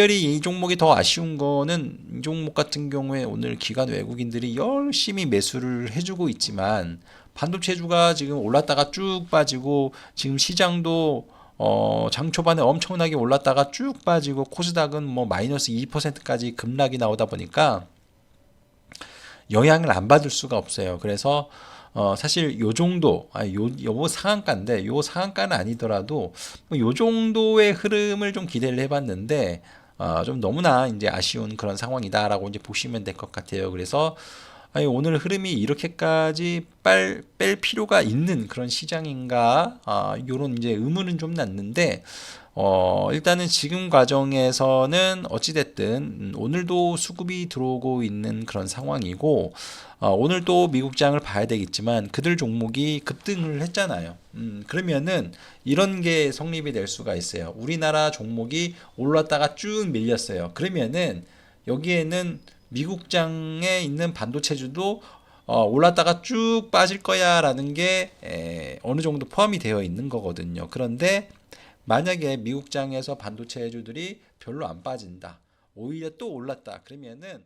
특별히 이 종목이 더 아쉬운 거는 이 종목 같은 경우에 오늘 기관 외국인들이 열심히 매수를 해주고 있지만 반도체주가 지금 올랐다가 쭉 빠지고 지금 시장도 어, 장 초반에 엄청나게 올랐다가 쭉 빠지고 코스닥은 뭐 마이너스 2%까지 급락이 나오다 보니까 영향을 안 받을 수가 없어요. 그래서 어 사실 요 정도 아 요 요 상한가인데 요 상한가는 아니더라도 뭐 요 정도의 흐름을 좀 기대를 해봤는데 어 좀 너무나 이제 아쉬운 그런 상황이다라고 이제 보시면 될 것 같아요. 그래서 아니, 오늘 흐름이 이렇게까지 빨, 뺄 필요가 있는 그런 시장인가 아, 요런 이제 의문은 좀 났는데 어, 일단은 지금 과정에서는 어찌됐든 음, 오늘도 수급이 들어오고 있는 그런 상황이고 어, 오늘 또 미국장을 봐야 되겠지만 그들 종목이 급등을 했잖아요. 음, 그러면은 이런 게 성립이 될 수가 있어요. 우리나라 종목이 올랐다가 쭉 밀렸어요. 그러면은 여기에는 미국장에 있는 반도체주도 어, 올랐다가 쭉 빠질 거야라는 게 에, 어느 정도 포함이 되어 있는 거거든요. 그런데 만약에 미국장에서 반도체 주들이 별로 안 빠진다. 오히려 또 올랐다. 그러면은